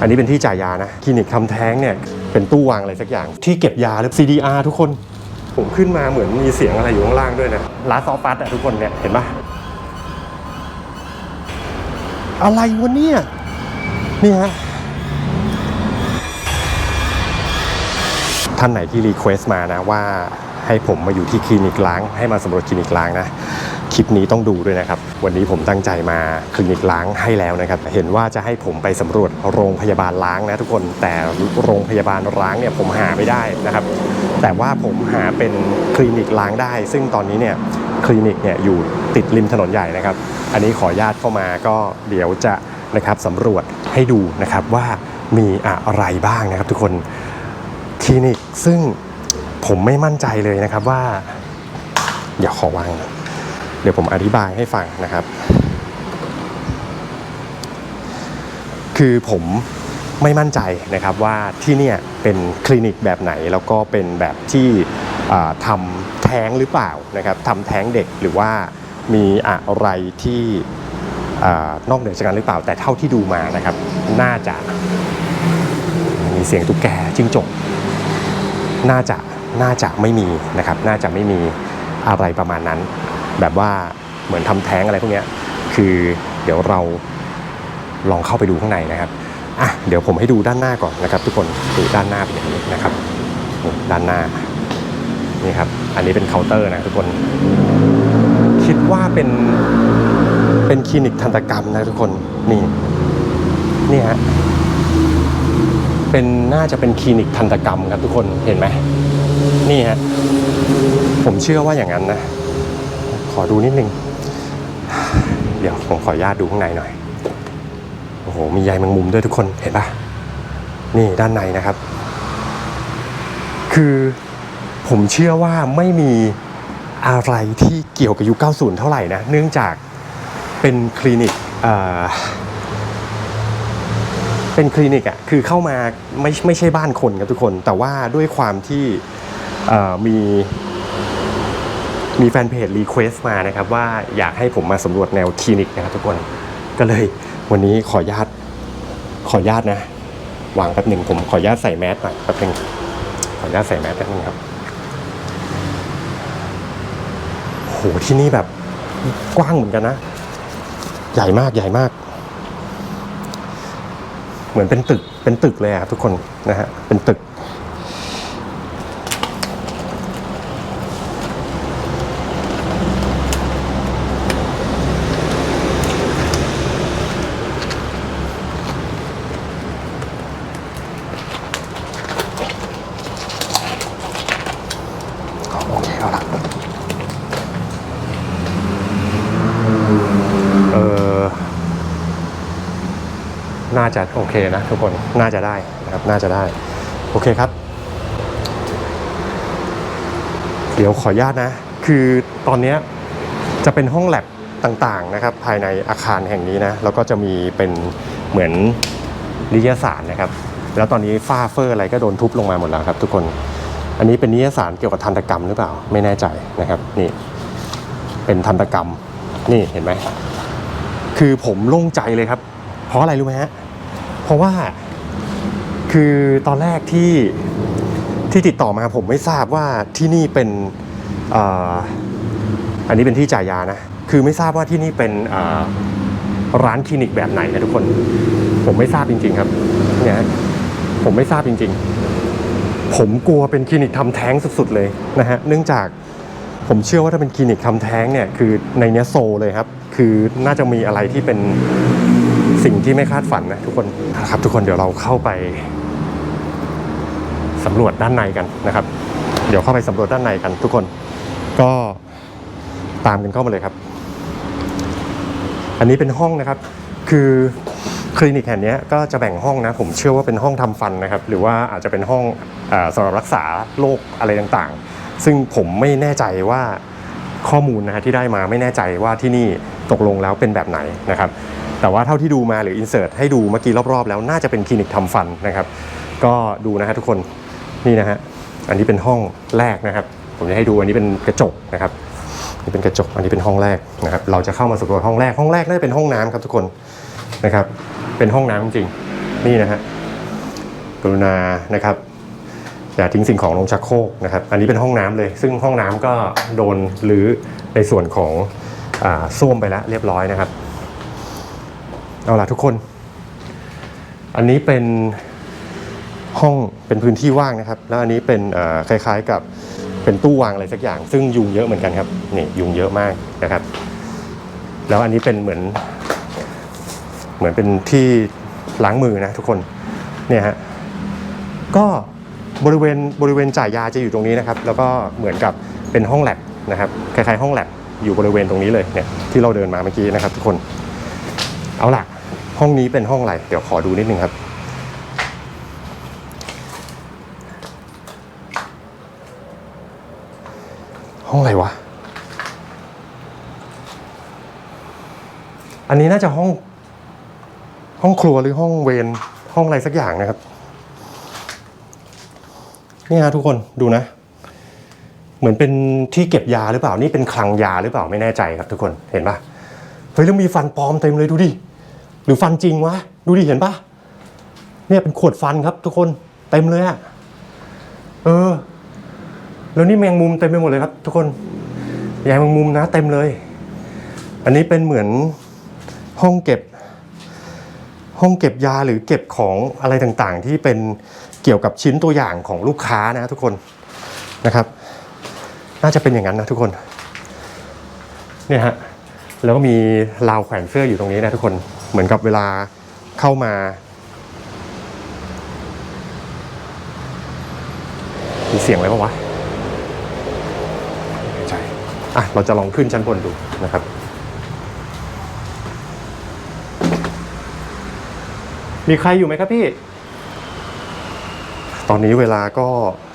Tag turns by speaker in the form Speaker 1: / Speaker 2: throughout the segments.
Speaker 1: อันนี้เป็นที่จ่ายยานะ คลินิกทำแท้งเนี่ยเป็นตู้วางอะไรสักอย่าง ที่เก็บยาหรือ CDR ทุกคน ผมขึ้นมาเหมือนมีเสียงอะไรอยู่ข้างล่างด้วยนะลาซอฟัสอะทุกคนเนี่ยเห็นปะอะไรวะเนี่ยนี่ฮะท่านไหนที่รีเควสต์มานะว่า ให้ผมมาอยู่ที่คลินิกล้าง ให้มาสำรวจคลินิกล้างนะคลิปนี้ต้องดูด้วยนะครับ วันนี้ผมตั้งใจมาคลินิกล้างให้แล้วนะครับ เห็นว่าจะให้ผมไปสำรวจโรงพยาบาลล้างนะทุกคน แต่โรงพยาบาลล้างเนี่ยผมหาไม่ได้นะครับ แต่ว่าผมหาเป็นคลินิกล้างได้ ซึ่งตอนนี้เนี่ยคลินิกเนี่ยอยู่ติดริมถนนใหญ่นะครับ อันนี้ขออนุญาตเข้ามาก็เดี๋ยวจะนะครับสำรวจให้ดูนะครับว่ามีอะไรบ้างนะครับทุกคนคลินิกซึ่ง ผมไม่มั่นใจเลยนะครับว่าเดี๋ยวขอวาง เดี๋ยวผมอธิบายให้ฟังนะครับ คือผมไม่มั่นใจนะครับว่าที่เนี่ยเป็นคลินิกแบบไหนแล้วก็เป็นแบบที่ทำแท้งหรือเปล่านะครับทำแท้งเด็กหรือว่ามีอะไรที่นอกเหนือจากนั้นหรือเปล่า แต่เท่าที่ดูมานะครับ น่าจะมีเสียงตุ๊กแกจิ้งจกน่าจะ น่าจะไม่มีนะครับ น่าจะไม่มีอะไรประมาณนั้น แบบว่าเหมือนทำแท้งอะไรพวกนี้คือเดี๋ยวเราลองเข้าไปดูข้างในนะครับอะเดี๋ยวผมให้ดูด้านหน้าก่อนนะครับ ทุกคนดูด้านหน้าเป็นอย่างนี้นะครับด้านหน้านี่ครับ อันนี้เป็นเคาน์เตอร์นะทุกคน คิดว่าเป็นเป็นคลินิกทันตกรรมนะทุกคนนี่นี่ฮะเป็นน่าจะเป็นคลินิกทันตกรรมครับทุกคนเห็นไหม นี่ฮะผมเชื่อว่าอย่างนั้นนะ ขอดูนิดนึง เดี๋ยวผมขออนุญาตดูข้างในหน่อย โอ้โห มีใยแมงมุมด้วยทุกคน เห็นปะนี่ด้านในนะครับ คือผมเชื่อว่าไม่มีอะไรที่เกี่ยวกับยุค 90 เท่าไหร่นะ เนื่องจากเป็นคลินิกเป็นคลินิกอะคือเข้ามาไม่ไม่ใช่บ้านคนครับทุกคน แต่ว่าด้วยความที่ มีมีแฟนเพจรีเควสต์มานะครับว่าอยากให้ผมมาสำรวจแนวคลินิกนะครับทุกคนก็เลยวันนี้ขออนุญาตขออนุญาตนะวางแป๊บหนึ่งผมขออนุญาตใส่แมสหน่อยแป๊บหนึงขออนุญาตใส่แมสแป๊บนึงครับโหที่นี่แบบกว้างเหมือนกันนะ ใหญ่มากใหญ่มาก เหมือนเป็นตึกเป็นตึกเลยครับทุกคนนะฮะเป็นตึก โอเคเอาละเออ น่าจะโอเคนะทุกคนน่าจะได้นะครับน่าจะได้ โอเคครับ เดี๋ยวขออนุญาตนะ คือตอนนี้จะเป็นห้องแลบต่างๆนะครับ ภายในอาคารแห่งนี้นะแล้วก็จะมีเป็นเหมือนนิยสารนะครับ แล้วตอนนี้ฝ้าเฟอร์อะไรก็โดนทุบลงมาหมดแล้วครับ ทุกคนอันนี้เป็นนิยสารเกี่ยวกับทันตกรรมหรือเปล่าไม่แน่ใจนะครับนี่เป็นทันตกรรมนี่เห็นไหมคือผมโล่งใจเลยครับ เพราะอะไรรู้ไหมฮะ เพราะว่าคือตอนแรกที่ที่ติดต่อมาผมไม่ทราบว่าที่นี่เป็นอ,อันนี้เป็นที่จ่ายยานะ คือไม่ทราบว่าที่นี่เป็นร้านคลินิกแบบไหนนะทุกคน ผมไม่ทราบจริง ๆ ครับเนี่ยผมไม่ทราบจริง ๆ ผมกลัวเป็นคลินิกทำแท้งสุดๆเลยนะฮะเนื่องจากผมเชื่อว่าถ้าเป็นคลินิกทำแท้งเนี่ยคือในเนี้ยโซเลยครับ คือน่าจะมีอะไรที่เป็น สิ่งที่ไม่คาดฝันนะทุกคนครับ ทุกคนเดี๋ยวเราเข้าไปสำรวจด้านในกันนะครับ เดี๋ยวเข้าไปสำรวจด้านในกัน ทุกคนก็ตามกันเข้ามาเลยครับ อันนี้เป็นห้องนะครับ คือคลินิกแห่งนี้ก็จะแบ่งห้องนะ ผมเชื่อว่าเป็นห้องทำฟันนะครับ หรือว่าอาจจะเป็นห้องอสำหรับรักษาโรคอะไรต่างๆ ซึ่งผมไม่แน่ใจว่าข้อมูลนะที่ได้มาไม่แน่ใจว่าที่นี่ตกลงแล้วเป็นแบบไหนนะครับ แต่ว่าเท่าที่ดูมาหรืออินเสิร์ตให้ดูเมื่อกี้รอบๆ แล้วน่าจะเป็นคลินิกทำฟันนะครับ ก็ดูนะฮะทุกคนนี่นะฮะอันนี้เป็นห้องแรกนะครับ ผมจะให้ดูอันนี้เป็นกระจกนะครับนี่เป็นกระจกอันนี้เป็นห้องแรกนะครับ เราจะเข้ามาสำรวจห้องแรกห้องแรกน่าจะเป็นห้องน้ำครับทุกคนนะครับ เป็นห้องน้ำจริงๆนี่นะฮะกรุณานะครับอย่าทิ้งสิ่งของลงชักโครกนะครับ อันนี้เป็นห้องน้ำเลย ซึ่งห้องน้ำก็โดนรื้อในส่วนของอาส้วมไปแล้วเรียบร้อยนะครับ เอาล่ะทุกคน อันนี้เป็นห้องเป็นพื้นที่ว่างนะครับ แล้วอันนี้เป็นคล้ายๆกับเป็นตู้วางอะไรสักอย่าง ซึ่งยุงเยอะเหมือนกันครับนี่ยุงเยอะมากนะครับ แล้วอันนี้เป็นเหมือน เหมือนเป็นที่ล้างมือนะทุกคนเนี่ยฮะก็บริเวณบริเวณจ่ายยาจะอยู่ตรงนี้นะครับ แล้วก็เหมือนกับเป็นห้องแลบนะครับคล้ายๆห้องแลบอยู่บริเวณตรงนี้เลยเนี่ยที่เราเดินมาเมื่อกี้นะครับ ทุกคน เอาล่ะ ห้องนี้เป็นห้องอะไร เดี๋ยวขอดูนิดนึงครับ ห้องอะไรวะ อันนี้น่าจะห้อง ห้องครัวหรือห้องเวรห้องอะไรสักอย่างนะครับ นี่ฮะทุกคนดูนะ เหมือนเป็นที่เก็บยาหรือเปล่า นี่เป็นคลังยาหรือเปล่าไม่แน่ใจครับทุกคนเห็นปะเฮ้ยแล้วมีฟันปลอมเต็มเลยดูดิ หรือฟันจริงวะ ดูดิเห็นปะเนี่ยเป็นขวดฟันครับ ทุกคนเต็มเลยอะเออ แล้วนี่แมงมุมเต็มไปหมดเลยครับ ทุกคนยายแมงมุมนะเต็มเลย อันนี้เป็นเหมือนห้องเก็บ ห้องเก็บยาหรือเก็บของอะไรต่างๆ ที่เป็นเกี่ยวกับชิ้นตัวอย่างของลูกค้านะทุกคนนะครับ น่าจะเป็นอย่างนั้นนะทุกคน เนี่ยฮะแล้วก็มีราวแขวนเสื้ออยู่ตรงนี้นะทุกคน เหมือนกับเวลาเข้ามา มีเสียงอะไรปะวะใช่อะเราจะลองขึ้นชั้นบนดูนะครับมีใครอยู่ไหมครับพี่ ตอนนี้เวลาก็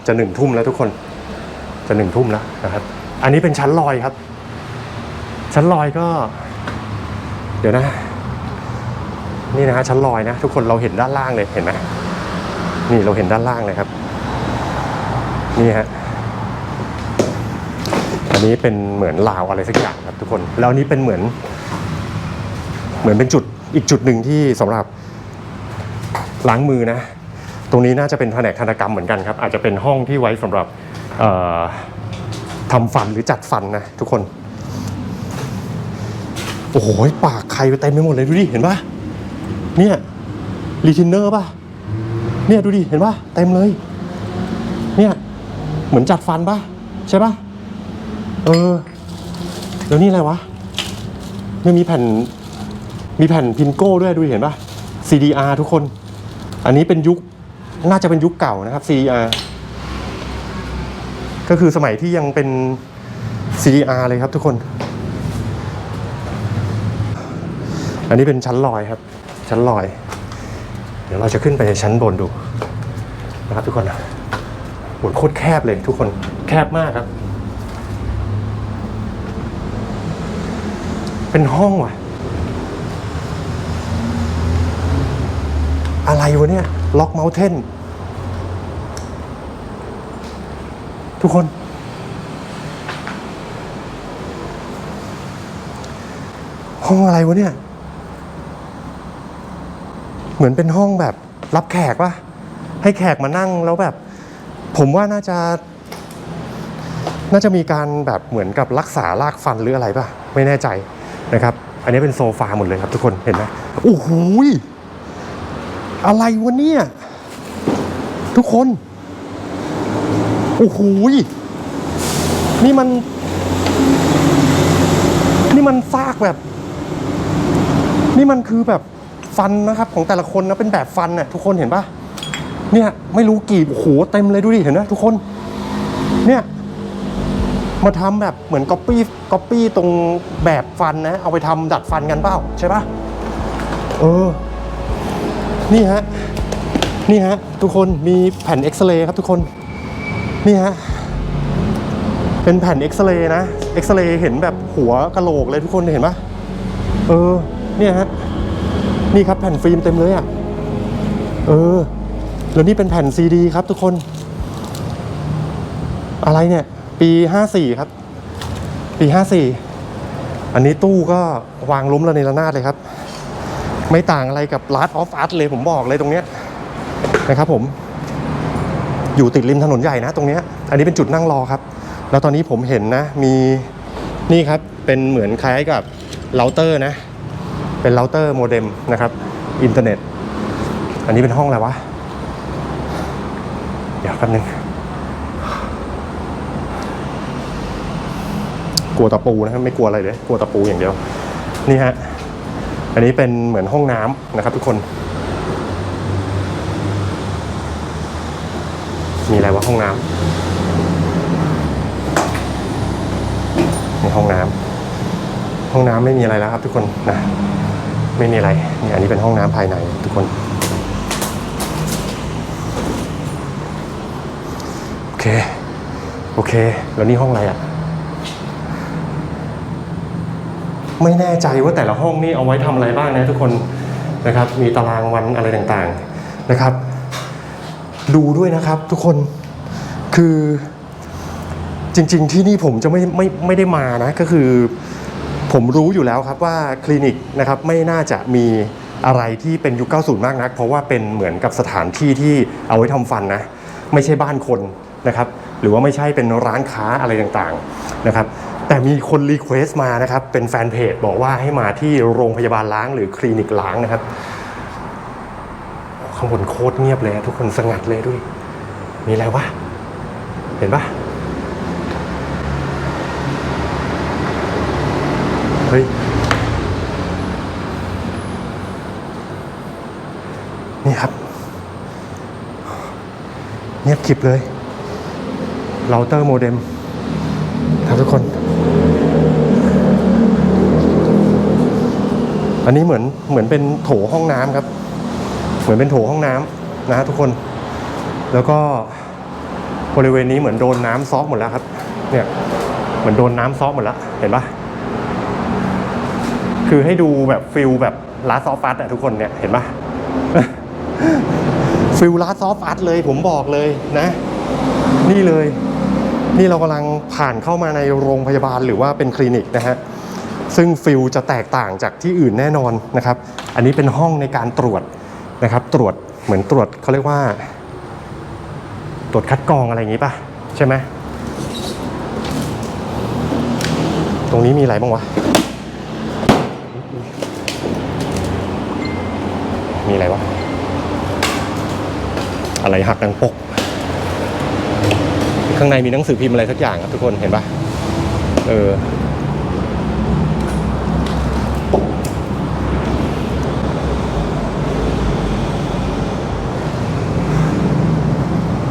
Speaker 1: จะหนึ่งทุ่มแล้วทุกคน จะหนึ่งทุ่มแล้วนะครับ อันนี้เป็นชั้นลอยครับ ชั้นลอยก็ เดี๋ยวนะ นี่นะฮะชั้นลอยนะ ทุกคนเราเห็นด้านล่างเลยเห็นไหมนี่เราเห็นด้านล่างเลยครับ นี่ฮะอันนี้เป็นเหมือนราวอะไรสักอย่างครับทุกคน แล้วนี้เป็นเหมือน เหมือนเป็นจุดอีกจุดหนึ่งที่สำหรับล้างมือนะ ตรงนี้น่าจะเป็นแผนกทันกรรมเหมือนกันครับ อาจจะเป็นห้องที่ไว้สำหรับเอ่อทำฟันหรือจัดฟันนะทุกคน โอ้โหปากใครไปเต็มไปหมดเลยดูดิเห็นปะ เนี่ยรีทินเนอร์ป่ะ เนี่ยดูดิ เห็นป่ะ เต็มเลย เนี่ย เหมือนจัดฟันป่ะ ใช่ป่ะ เออ แล้วนี่อะไรวะเนี่ยมีแผ่น มีแผ่นพินโก้ด้วยดูเห็นป่ะ CDR ทุกคน อันนี้เป็นยุค น่าจะเป็นยุคเก่านะครับ CDR ก็คือสมัยที่ยังเป็น CDR เลยครับทุกคน อันนี้เป็นชั้นลอยครับ ชั้นลอย เดี๋ยวเราจะขึ้นไปชั้นบนดูนะครับทุกคนโหโคตรแคบเลยทุกคนแคบมากครับ เป็นห้องว่ะ อะไรวะเนี่ย ล็อกเม t เทนทุกคน ห้องอะไรวะเนี่ย เหมือนเป็นห้องแบบรับแขกปะให้แขกมานั่งแล้วแบบ ผมว่าน่าจะ น่าจะมีการแบบเหมือนกับรักษารากฟันหรืออะไรปะไม่แน่ใจนะครับ อันนี้เป็นโซฟาหมดเลยครับทุกคนเห็นไหมโอ้โหอะไรวะเนี่ย ทุกคน โอ้โหนี่มัน นี่มันซากแบบ นี่มันคือแบบ ฟันนะครับของแต่ละคนนะเป็นแบบฟันน่ะทุกคนเห็นปะเนี่ยไม่รู้กี่โอ้โหเต็มเลยดูดิเห็นไหมทุกคน เนี่ยมาทำแบบเหมือนก๊อปปี้ก๊อปปี้ตรงแบบฟันนะ เอาไปทำดัดฟันกันเปล่าใช่ปะเออ นี่ฮะ นี่ฮะ ทุกคนมีแผ่นเอ็กซเรย์ครับทุกคน นี่ฮะ เป็นแผ่นเอ็กซเรย์นะ เอ็กซเรย์เห็นแบบหัวกะโหลกเลยทุกคนเห็นปะเออ เนี่ยฮะ นี่ครับแผ่นฟิล์มเต็มเลยอะ เออ แล้วนี่เป็นแผ่นซีดีครับทุกคน อะไรเนี่ย ปีห้าสี่ครับ ปีห้าสี่อันนี้ตู้ก็วางล้มระเนระนาดเลยครับ ไม่ต่างอะไรกับ Last of Us เลยผมบอกเลยตรงเนี้ยนะครับผม อยู่ติดริมถนนใหญ่นะตรงเนี้ย อันนี้เป็นจุดนั่งรอครับ แล้วตอนนี้ผมเห็นนะ มีนี่ครับ เป็นเหมือนคล้ายกับเราเตอร์นะ เป็นเราเตอร์โมเด็มนะครับอินเทอร์เน็ต อันนี้เป็นห้องอะไรวะ เดี๋ยวแป๊บนึง กลัวตะปูนะครับไม่กลัวอะไรเลย กลัวตะปูอย่างเดียว นี่ฮะ อันนี้เป็นเหมือนห้องน้ำนะครับทุกคน มีอะไรวะห้องน้ำมีห้องน้ำ ห้องน้ำไม่มีอะไรแล้วครับ ทุกคนนะไม่มีอะไรนี่อันนี้เป็นห้องน้ำภายในทุกคนโอเคโอเค แล้วนี่ห้องอะไรอะไม่แน่ใจว่าแต่ละห้องนี่เอาไว้ทำอะไรบ้างนะทุกคนนะครับ มีตารางวันอะไรต่างๆนะครับ ดูด้วยนะครับทุกคนคือจริง ๆ ที่นี่ผมจะไม่ไม่ไม่ได้มานะก็คือ ผมรู้อยู่แล้วครับว่าคลินิกนะครับไม่น่าจะมีอะไรที่เป็นยุค 90 มากนัก เพราะว่าเป็นเหมือนกับสถานที่ที่เอาไว้ทำฟันนะไม่ใช่บ้านคนนะครับหรือว่าไม่ใช่เป็นร้านค้าอะไรต่างๆนะครับแต่มีคนรีเควสต์มานะครับเป็นแฟนเพจบอกว่าให้มาที่โรงพยาบาลล้างหรือคลินิกล้างนะครับข้างบนโคตรเงียบเลยทุกคนสงัดเลยด้วย มีอะไรวะเห็นปะ เฮ้ย นี่ครับ เงียบกริบเลย เราเตอร์โมเด็มครับทุกคน อันนี้เหมือนเหมือนเป็นโถห้องน้ำครับ เหมือนเป็นโถห้องน้ำนะฮะทุกคน แล้วก็บริเวณนี้เหมือนโดนน้ำซอกหมดแล้วครับ เนี่ย เหมือนโดนน้ำซอกหมดแล้ว เห็นปะ คือให้ดูแบบฟิลแบบลาซอฟัสอะทุกคนเนี่ยเห็นปะฟิลลาซอฟัสเลยผมบอกเลยนะ นี่เลย นี่เรากำลังผ่านเข้ามาในโรงพยาบาลหรือว่าเป็นคลินิกนะฮะซึ่งฟิลจะแตกต่างจากที่อื่นแน่นอนนะครับ อันนี้เป็นห้องในการตรวจนะครับ ตรวจเหมือนตรวจเขาเรียกว่า ตรวจคัดกรองอะไรอย่างนี้ป่ะ ใช่ไหมตรงนี้มีอะไรบ้างวะ มีอะไรวะ อะไรหักดังปก ข้างในมีหนังสือพิมพ์อะไรสักอย่างครับทุกคนเห็นปะเออ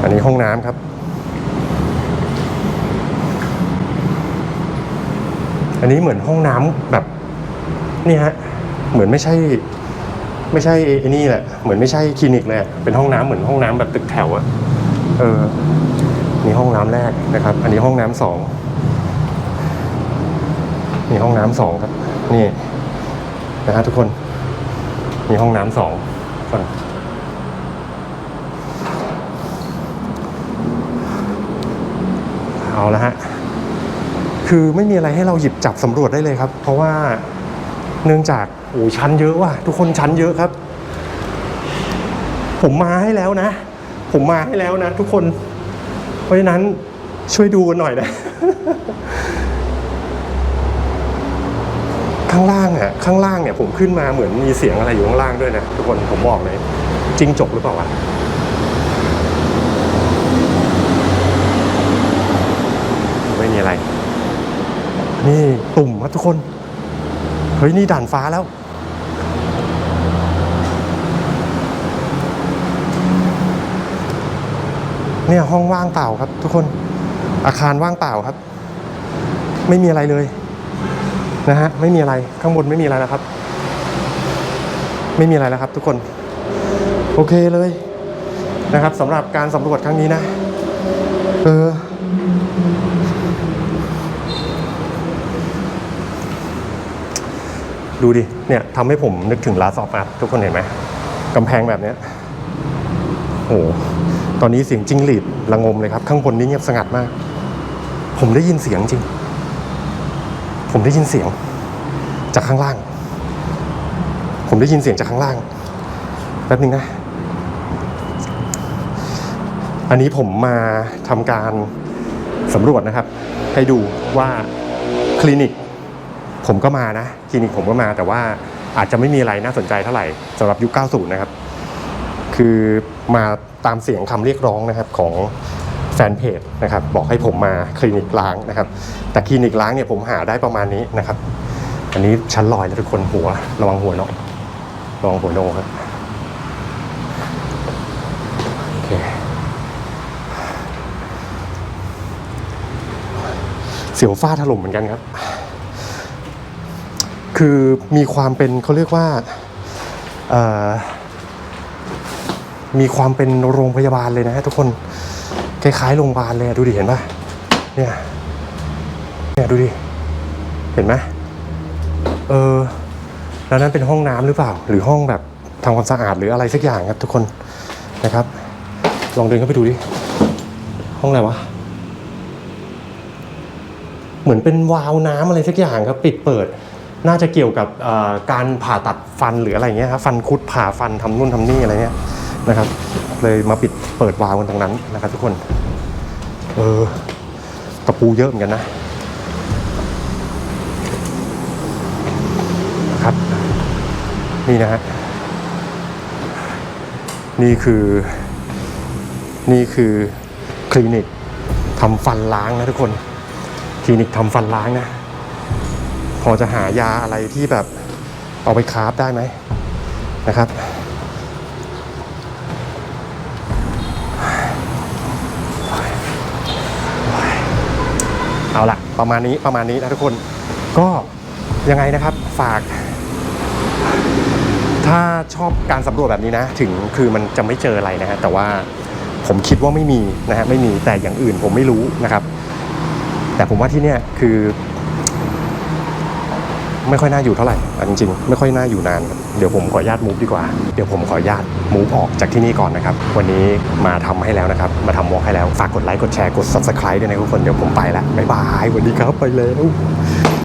Speaker 1: อันนี้ห้องน้ำครับ อันนี้เหมือนห้องน้ำแบบ นี่ฮะ เหมือนไม่ใช่ ไม่ใช่ไอ้นี่แหละ เหมือนไม่ใช่คลินิกเลยเป็นห้องน้ำเหมือนห้องน้ำแบบตึกแถวอะเออมีห้องน้ำแรกนะครับ อันนี้ห้องน้ำสองมีห้องน้ำสองครับ นี่นะฮะทุกคนมีห้องน้ำสองก่อนเอาละฮะ คือไม่มีอะไรให้เราหยิบจับสำรวจได้เลยครับ เพราะว่า เนื่องจากโอ้ชั้นเยอะว่ะทุกคนชั้นเยอะครับ ผมมาให้แล้วนะ ผมมาให้แล้วนะ ทุกคน เพราะฉะนั้นช่วยดูกันหน่อยนะ ข้างล่างอะข้างล่างเนี่ยผมขึ้นมาเหมือนมีเสียงอะไรอยู่ข้างล่างด้วยนะทุกคนผมบอกเลยจริงจกหรือเปล่าวะไม่มีอะไร นี่ตุ่มครับทุกคน เฮ้ย นี่ด่านฟ้าแล้ว เนี่ยห้องว่างเปล่าครับ ทุกคนอาคารว่างเปล่าครับ ไม่มีอะไรเลยนะฮะไม่มีอะไรข้างบนไม่มีอะไรแล้วครับ ไม่มีอะไรแล้วครับ ทุกคน โอเคเลยนะครับสำหรับการสำรวจครั้งนี้นะ เออ ดูดิ เนี่ยทำให้ผมนึกถึงลาซอฟอาทุกคนเห็นไหมกำแพงแบบเนี้ยโอ้โหตอนนี้เสียงจิ้งหรีดระงมเลยครับ ข้างบนนี่เงียบสงัดมาก ผมได้ยินเสียงจริง ผมได้ยินเสียง จากข้างล่าง ผมได้ยินเสียงจากข้างล่างแป๊บนึงนะ อันนี้ผมมาทำการสำรวจนะครับ ให้ดูว่าคลินิก ผมก็มานะคลินิกผมก็มาแต่ว่าอาจจะไม่มีอะไรน่าสนใจเท่าไหร่สำหรับยุค 90 นะครับ คือมาตามเสียงคำเรียกร้องนะครับของแฟนเพจนะครับบอกให้ผมมาคลินิกล้างนะครับ แต่คลินิกล้างเนี่ยผมหาได้ประมาณนี้นะครับ อันนี้ชั้นลอยแล้วทุกคนหัว ระวังหัวเนาะระวังหัวโนครับโอเคเสียวฟ้าถล่มเหมือนกันครับ คือมีความเป็นเขาเรียกว่ามีความเป็นโรงพยาบาลเลยนะฮะทุกคนคล้ายๆโรงพยาบาลเลยดูดิเห็นปะเนี่ยเนี่ยดูดิเห็นไหมเออแล้วนั้นเป็นห้องน้ำหรือเปล่า หรือห้องแบบทำความสะอาดหรืออะไรสักอย่างครับทุกคนนะครับ ลองเดินเข้าไปดูดิห้องอะไรวะเหมือนเป็นวาล์วน้ำอะไรสักอย่างครับ ปิดเปิด น่าจะเกี่ยวกับการผ่าตัดฟันหรืออะไรเงี้ยครับฟันคุดผ่าฟันทำนู่นทำนี่อะไรเงี้ยนะครับ เลยมาปิดเปิดวาล์วกันตรงนั้นนะครับทุกคน เออตะปูเยอะเหมือนกันนะ ครับ นี่นะฮะนี่คือนี่คือคลินิกทำฟันล้างนะทุกคน คลินิกทำฟันล้างนะ อจะหายาอะไรที่แบบเอาไปคราฟได้ไหมนะครับ เอาละประมาณนี้ประมาณนี้นะทุกคนก็ยังไงนะครับฝาก ถ้าชอบการสำรวจแบบนี้นะ ถึงคือมันจะไม่เจออะไรนะฮะแต่ว่าผมคิดว่าไม่มีนะฮะไม่มีแต่อย่างอื่นผมไม่รู้นะครับ แต่ผมว่าที่เนี่ยคือ ไม่ค่อยน่าอยู่เท่าไหร่จริงๆ ไม่ค่อยน่าอยู่นานเดี๋ยวผมขออนุญาตมูฟดีกว่าเดี๋ยวผมขออนุญาตมูฟออกจากที่นี่ก่อนนะครับ วันนี้มาทำให้แล้วนะครับ มาทำวอล์กให้แล้ว ฝากกดไลค์กดแชร์กด subscribe ด้วยนะทุกคนเดี๋ยวผมไปแล้วบ๊ายบายสวัสดีครับไปแล้ว